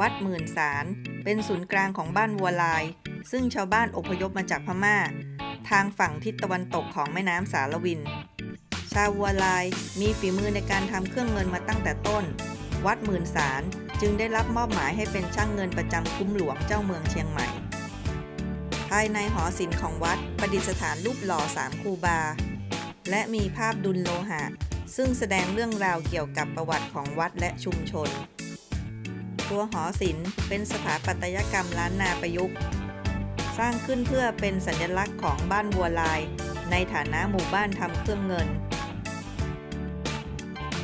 วัดหมื่นสาร เป็นศูนย์กลางของบ้านวัวลาย ซึ่งชาวบ้านอพยพมาจากพม่า ทางฝั่งทิศตะวันตกของแม่น้ำสารวิน ชาววัวลายมีฝีมือในการทำเครื่องเงินมาตั้งแต่ต้น วัดหมื่นสารจึงได้รับมอบหมายให้เป็นช่างเงินประจำคุ้มหลวงเจ้าเมืองเชียงใหม่ ภายในหอศิลป์ของวัดประดิษฐานรูปหล่อสามครูบา และมีภาพดุลโลหะ ซึ่งแสดงเรื่องราวเกี่ยวกับประวัติของวัดและชุมชน ตัวหอศิลป์เป็นสถาปัตยกรรมล้านนาประยุกต์ สร้างขึ้นเพื่อเป็นสัญลักษณ์ของบ้านบัวลาย ในฐานะหมู่บ้านทำเครื่องเงิน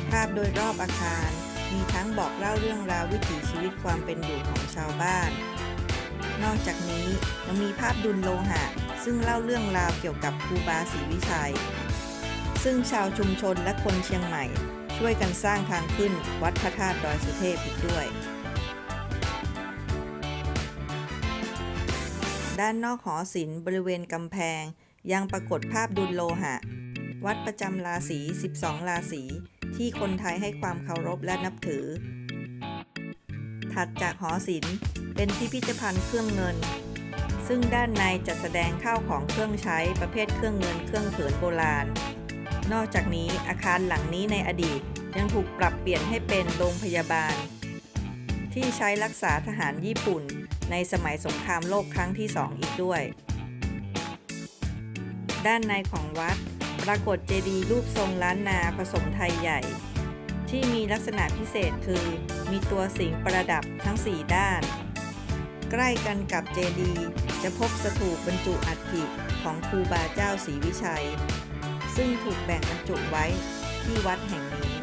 ภาพโดยรอบอาคารมีทั้งบอกเล่าเรื่องราววิถีชีวิตความเป็นอยู่ของชาวบ้าน นอกจากนี้ยังมีภาพดุลโลหะ ซึ่งเล่าเรื่องราวเกี่ยวกับครูบาศรีวิชัย ซึ่งชาวชุมชนและคนเชียงใหม่ ช่วยกันสร้างทางขึ้นวัดพระธาตุดอยสุเทพอีกด้วย ด้านนอกหอศิลป์บริเวณกำแพง ยังปรากฏภาพดุลโลหะ วัดประจำราศี 12 ราศี ที่คนไทยให้ความเคารพและนับถือ ถัดจากหอศิลป์เป็นพิพิธภัณฑ์เครื่องเงิน ซึ่งด้านในจัดแสดงข้าวของเครื่องใช้ประเภทเครื่องเงินเครื่องเขินโบราณ นอกจากนี้อาคารหลังนี้ในอดีตยังถูกปรับเปลี่ยนให้เป็นโรงพยาบาล ที่ใช้รักษาทหารญี่ปุ่น ในสมัยสงครามโลกครั้งที่สองอีกด้วย ด้านในของวัด ปรากฏเจดีย์รูปทรงล้านนาผสมไทยใหญ่ ที่มีลักษณะพิเศษคือ มีตัวสิงประดับทั้ง 4 ด้าน ใกล้กันกับเจดีย์จะพบสถูปบรรจุอัฐิของครูบาเจ้าศรีวิชัย ซึ่งถูกแบ่งบรรจุไว้ที่วัดแห่งนี้